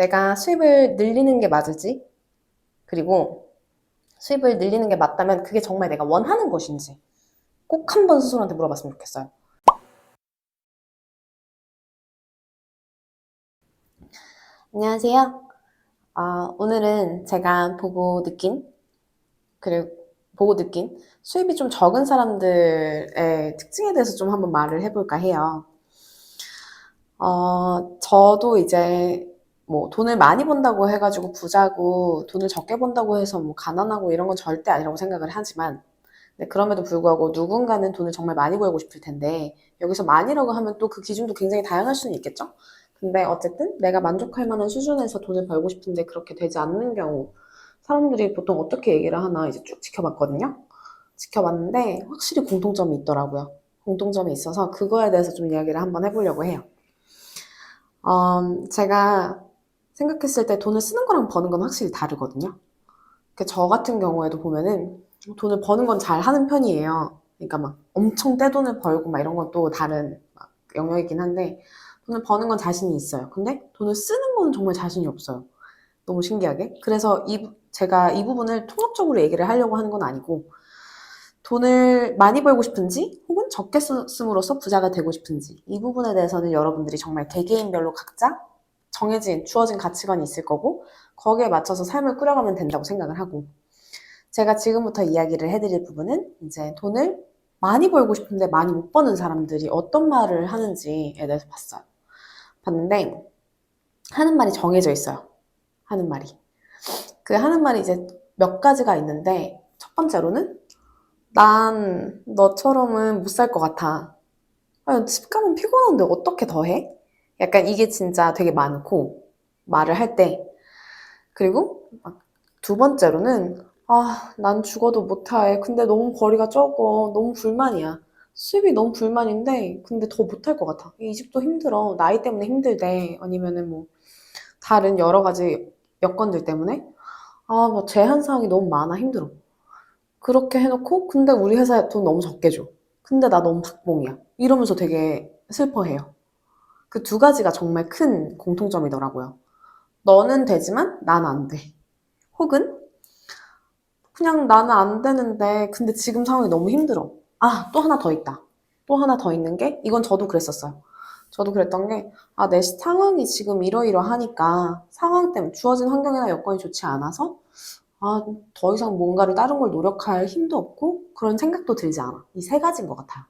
내가 수입을 늘리는 게 맞을지, 그리고 수입을 늘리는 게 맞다면 그게 정말 내가 원하는 것인지 꼭 한 번 스스로한테 물어봤으면 좋겠어요. 안녕하세요. 아, 오늘은 제가 보고 느낀, 그리고 보고 느낀 수입이 좀 적은 사람들의 특징에 대해서 좀 한번 말을 해볼까 해요. 어, 저도 이제 뭐 돈을 많이 번다고 해가지고 부자고 돈을 적게 번다고 해서 뭐 가난하고 이런 건 절대 아니라고 생각을 하지만 근데 그럼에도 불구하고 누군가는 돈을 정말 많이 벌고 싶을 텐데 여기서 많이라고 하면 또 그 기준도 굉장히 다양할 수는 있겠죠? 근데 어쨌든 내가 만족할 만한 수준에서 돈을 벌고 싶은데 그렇게 되지 않는 경우 사람들이 보통 어떻게 얘기를 하나 이제 쭉 지켜봤거든요. 지켜봤는데 확실히 공통점이 있더라고요. 공통점이 있어서 그거에 대해서 좀 이야기를 한번 해보려고 해요. 음, 제가 생각했을 때 돈을 쓰는 거랑 버는 건 확실히 다르거든요. 그저 같은 경우에도 보면은 돈을 버는 건 잘 하는 편이에요. 그러니까 막 엄청 떼돈을 벌고 막 이런 건 또 다른 막 영역이긴 한데 돈을 버는 건 자신이 있어요. 근데 돈을 쓰는 거는 정말 자신이 없어요. 너무 신기하게. 그래서 이, 제가 이 부분을 통합적으로 얘기를 하려고 하는 건 아니고 돈을 많이 벌고 싶은지 혹은 적게 쓰- 씀으로써 부자가 되고 싶은지 이 부분에 대해서는 여러분들이 정말 개개인별로 각자 정해진 주어진 가치관이 있을 거고 거기에 맞춰서 삶을 꾸려가면 된다고 생각을 하고 제가 지금부터 이야기를 해드릴 부분은 이제 돈을 많이 벌고 싶은데 많이 못 버는 사람들이 어떤 말을 하는지에 대해서 봤어요. 봤는데 하는 말이 정해져 있어요. 하는 말이. 그 하는 말이 이제 몇 가지가 있는데 첫 번째로는 난 너처럼은 못 살 것 같아. 집 가면 피곤한데 어떻게 더 해? 약간 이게 진짜 되게 많고 말을 할 때. 그리고 막두 번째로는 아, 난 죽어도 못해. 근데 너무 벌이가 적어. 너무 불만이야. 수입이 너무 불만인데 근데 더 못할 것 같아. 이 집도 힘들어. 나이 때문에 힘들대. 아니면은 뭐 다른 여러 가지 여건들 때문에 아, 뭐 제한 사항이 너무 많아. 힘들어. 그렇게 해놓고 근데 우리 회사에 돈 너무 적게 줘. 근데 나 너무 박봉이야. 이러면서 되게 슬퍼해요. 그 두 가지가 정말 큰 공통점이더라고요. 너는 되지만 난 안 돼. 혹은 그냥 나는 안 되는데 근데 지금 상황이 너무 힘들어. 아, 또 하나 더 있다. 또 하나 더 있는 게 이건 저도 그랬었어요. 저도 그랬던 게 아, 내 상황이 지금 이러이러하니까 상황 때문에 주어진 환경이나 여건이 좋지 않아서 아, 더 이상 뭔가를 다른 걸 노력할 힘도 없고 그런 생각도 들지 않아. 이 세 가지인 것 같아요.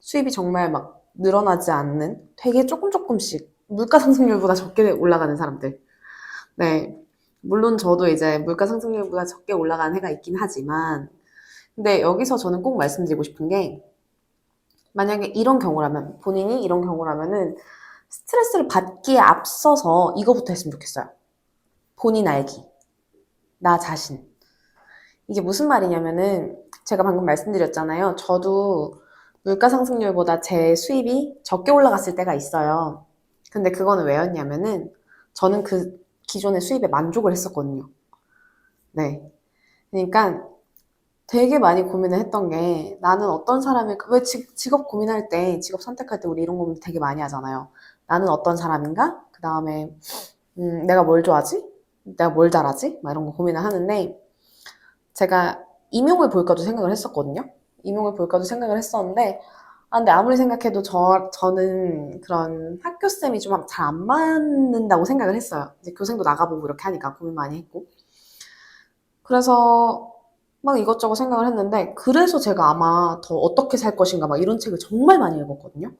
수입이 정말 막 늘어나지 않는 되게 조금 조금씩 물가 상승률보다 적게 올라가는 사람들. 네. 물론 저도 이제 물가 상승률보다 적게 올라가는 해가 있긴 하지만 근데 여기서 저는 꼭 말씀드리고 싶은 게 만약에 이런 경우라면 본인이 이런 경우라면은 스트레스를 받기에 앞서서 이거부터 했으면 좋겠어요. 본인 알기. 나 자신. 이게 무슨 말이냐면은 제가 방금 말씀드렸잖아요. 저도 물가 상승률보다 제 수입이 적게 올라갔을 때가 있어요. 근데 그거는 왜였냐면은 저는 그 기존의 수입에 만족을 했었거든요. 네. 그러니까 되게 많이 고민을 했던 게 나는 어떤 사람일까? 왜 직- 직업 고민할 때, 직업 선택할 때 우리 이런 고민 되게 많이 하잖아요. 나는 어떤 사람인가? 그 다음에 음, 내가 뭘 좋아하지? 내가 뭘 잘하지? 막 이런 거 고민을 하는데 제가 임용을 볼까도 생각을 했었거든요. 임용을 볼까도 생각을 했었는데 아, 근데 아무리 생각해도 저, 저는 그런 학교쌤이 좀 잘 안 맞는다고 생각을 했어요. 이제 교생도 나가보고 이렇게 하니까 고민 많이 했고. 그래서 막 이것저것 생각을 했는데, 그래서 제가 아마 더 어떻게 살 것인가 막 이런 책을 정말 많이 읽었거든요.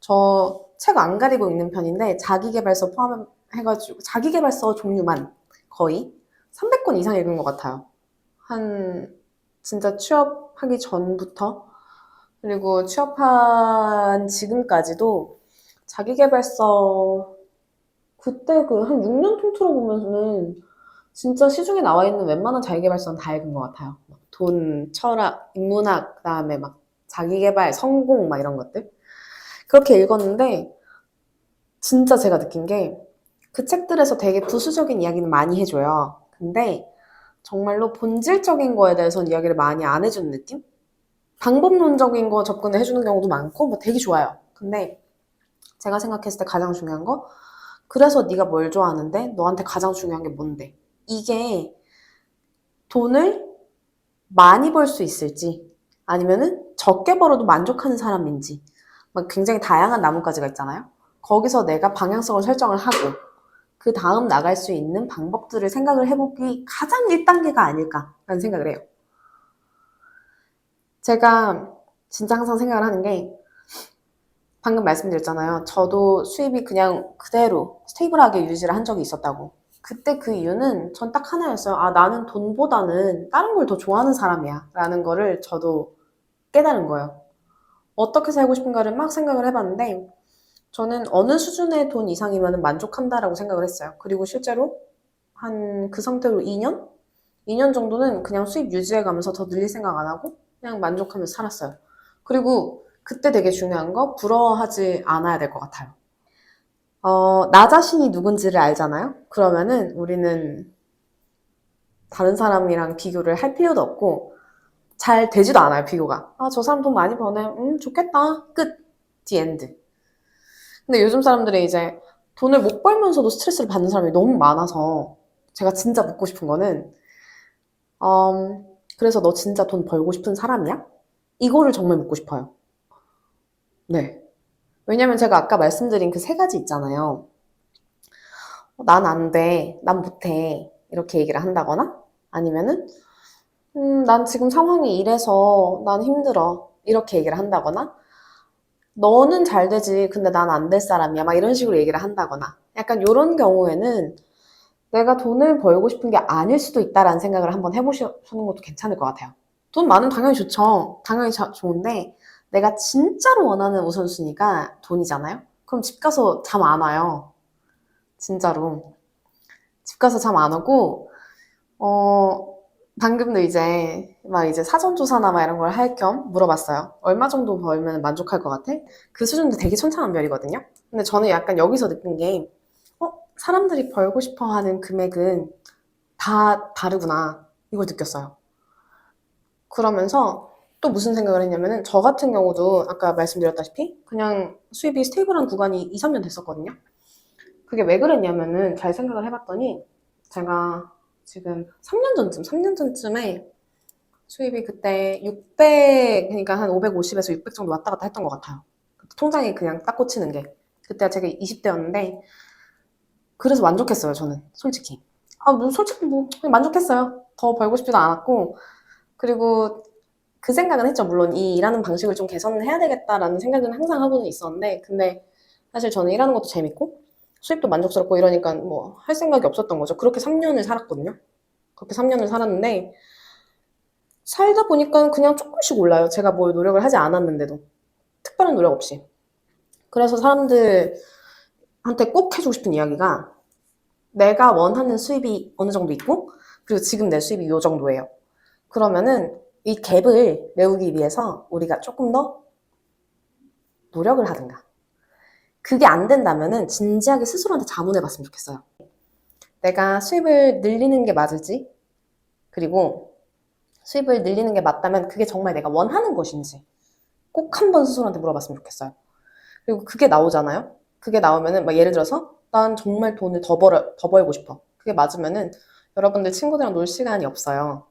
저 책 안 가리고 읽는 편인데, 자기계발서 포함해가지고, 자기계발서 종류만 거의 300권 이상 읽은 것 같아요. 한, 진짜 취업하기 전부터 그리고 취업한 지금까지도 자기계발서 그때 그 한 6년 통틀어 보면은 진짜 시중에 나와 있는 웬만한 자기계발서는 다 읽은 것 같아요. 막 돈, 철학, 인문학, 그다음에 막 자기계발, 성공 막 이런 것들. 그렇게 읽었는데 진짜 제가 느낀 게 그 책들에서 되게 부수적인 이야기는 많이 해줘요. 근데 정말로 본질적인 거에 대해서는 이야기를 많이 안 해주는 느낌? 방법론적인 거 접근을 해주는 경우도 많고, 뭐 되게 좋아요. 근데 제가 생각했을 때 가장 중요한 거, 그래서 네가 뭘 좋아하는데? 너한테 가장 중요한 게 뭔데? 이게 돈을 많이 벌 수 있을지 아니면은 적게 벌어도 만족하는 사람인지 막 굉장히 다양한 나뭇가지가 있잖아요. 거기서 내가 방향성을 설정을 하고 그 다음 나갈 수 있는 방법들을 생각을 해보기 가장 1단계가 아닐까라는 생각을 해요. 제가 진짜 항상 생각을 하는 게 방금 말씀드렸잖아요. 저도 수입이 그냥 그대로 스테이블하게 유지를 한 적이 있었다고. 그때 그 이유는 전 딱 하나였어요. 아, 나는 돈보다는 다른 걸 더 좋아하는 사람이야. 라는 거를 저도 깨달은 거예요. 어떻게 살고 싶은가를 막 생각을 해봤는데, 저는 어느 수준의 돈 이상이면 만족한다라고 생각을 했어요. 그리고 실제로 한 그 상태로 2년? 2년 정도는 그냥 수입 유지해 가면서 더 늘릴 생각 안 하고 그냥 만족하면서 살았어요. 그리고 그때 되게 중요한 거 부러워하지 않아야 될 것 같아요. 어, 나 자신이 누군지를 알잖아요? 그러면은 우리는 다른 사람이랑 비교를 할 필요도 없고 잘 되지도 않아요, 비교가. 아, 저 사람 돈 많이 버네. 음, 좋겠다. 끝. 디 엔드. 근데 요즘 사람들이 이제 돈을 못 벌면서도 스트레스를 받는 사람이 너무 많아서 제가 진짜 묻고 싶은 거는 음, 그래서 너 진짜 돈 벌고 싶은 사람이야? 이거를 정말 묻고 싶어요. 네. 왜냐면 제가 아까 말씀드린 그 세 가지 있잖아요. 어, 난안 돼, 난 못해, 이렇게 얘기를 한다거나, 아니면은, 음, 난 지금 상황이 이래서 난 힘들어, 이렇게 얘기를 한다거나, 너는 잘 되지, 근데 난 안 될 사람이야, 막 이런 식으로 얘기를 한다거나, 약간 이런 경우에는 내가 돈을 벌고 싶은 게 아닐 수도 있다라는 생각을 한번 해보시는 것도 괜찮을 것 같아요. 돈 많으면 당연히 좋죠. 당연히 자- 좋은데, 내가 진짜로 원하는 우선순위가 돈이잖아요? 그럼 집 가서 잠 안 와요. 진짜로. 집 가서 잠 안 오고, 어, 방금도 이제, 막 이제 사전조사나 막 이런 걸 할 겸 물어봤어요. 얼마 정도 벌면 만족할 것 같아? 그 수준도 되게 천차만별이거든요? 근데 저는 약간 여기서 느낀 게, 어, 사람들이 벌고 싶어 하는 금액은 다 다르구나. 이걸 느꼈어요. 그러면서 또 무슨 생각을 했냐면은 저 같은 경우도 아까 말씀드렸다시피 그냥 수입이 스테이블한 구간이 2, 3년 됐었거든요. 그게 왜 그랬냐면은 잘 생각을 해봤더니 제가 지금 3년 전쯤, 3년 전쯤에 수입이 그때 600, 그러니까 한 550에서 600 정도 왔다 갔다 했던 것 같아요. 통장에 그냥 딱 꽂히는 게. 그때가 제가 20대였는데 그래서 만족했어요, 저는. 솔직히. 아, 뭐 솔직히 뭐 만족했어요. 더 벌고 싶지도 않았고 그리고 그 생각은 했죠. 물론 이 일하는 방식을 좀 개선을 해야 되겠다라는 생각은 항상 하고는 있었는데, 근데 사실 저는 일하는 것도 재밌고, 수입도 만족스럽고 이러니까 뭐 할 생각이 없었던 거죠. 그렇게 3년을 살았거든요. 그렇게 3년을 살았는데, 살다 보니까 그냥 조금씩 올라요. 제가 뭘 노력을 하지 않았는데도. 특별한 노력 없이. 그래서 사람들한테 꼭 해주고 싶은 이야기가, 내가 원하는 수입이 어느 정도 있고, 그리고 지금 내 수입이 이 정도예요. 그러면은 이 갭을 메우기 위해서 우리가 조금 더 노력을 하든가. 그게 안 된다면은 진지하게 스스로한테 자문해 봤으면 좋겠어요. 내가 수입을 늘리는 게 맞을지, 그리고 수입을 늘리는 게 맞다면 그게 정말 내가 원하는 것인지 꼭 한번 스스로한테 물어봤으면 좋겠어요. 그리고 그게 나오잖아요? 그게 나오면은 막 예를 들어서 난 정말 돈을 더 벌어, 더 벌고 싶어. 그게 맞으면은 여러분들 친구들이랑 놀 시간이 없어요.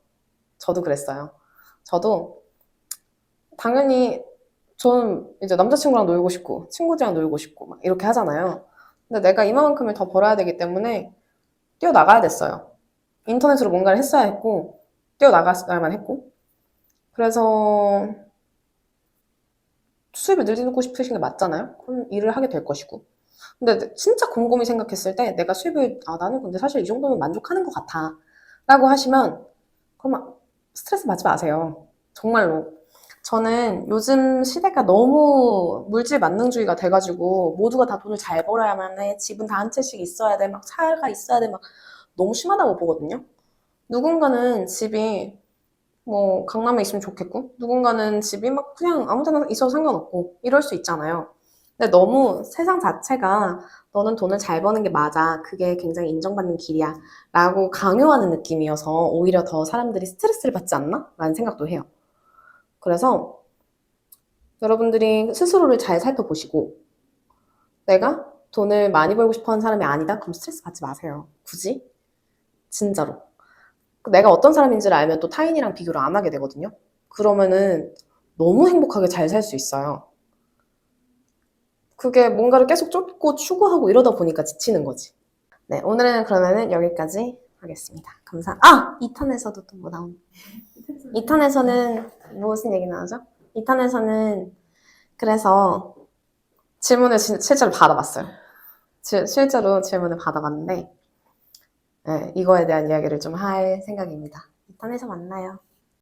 저도 그랬어요. 저도 당연히 저는 이제 남자친구랑 놀고 싶고 친구들이랑 놀고 싶고 막 이렇게 하잖아요. 근데 내가 이만큼을 더 벌어야 되기 때문에 뛰어나가야 됐어요. 인터넷으로 뭔가를 했어야 했고 뛰어나가야만 했고 그래서 수입을 늘리고 싶으신 게 맞잖아요. 그럼 일을 하게 될 것이고 근데 진짜 곰곰이 생각했을 때 내가 수입을 아 나는 근데 사실 이 정도면 만족하는 것 같아 라고 하시면 그러면 스트레스 받지 마세요. 정말로. 저는 요즘 시대가 너무 물질 만능주의가 돼가지고 모두가 다 돈을 잘 벌어야만 해. 집은 다 한 채씩 있어야 돼. 막 차가 있어야 돼. 막 너무 심하다고 보거든요. 누군가는 집이 뭐 강남에 있으면 좋겠고 누군가는 집이 막 그냥 아무 데나 있어도 상관없고 이럴 수 있잖아요. 근데 너무 세상 자체가 너는 돈을 잘 버는 게 맞아. 그게 굉장히 인정받는 길이야. 라고 강요하는 느낌이어서 오히려 더 사람들이 스트레스를 받지 않나? 라는 생각도 해요. 그래서 여러분들이 스스로를 잘 살펴보시고 내가 돈을 많이 벌고 싶어 하는 사람이 아니다? 그럼 스트레스 받지 마세요. 굳이? 진짜로. 내가 어떤 사람인지를 알면 또 타인이랑 비교를 안 하게 되거든요. 그러면은 너무 행복하게 잘 살 수 있어요. 그게 뭔가를 계속 쫓고 추구하고 이러다 보니까 지치는 거지. 네, 오늘은 그러면은 여기까지 하겠습니다. 감사. 아! 2탄에서도 또 뭐 나온. 2탄에서는 무슨 얘기 나오죠? 2탄에서는 그래서 질문을 진- 실제로 받아봤어요. 지- 실제로 질문을 받아봤는데 네, 이거에 대한 이야기를 좀 할 생각입니다. 2탄에서 만나요.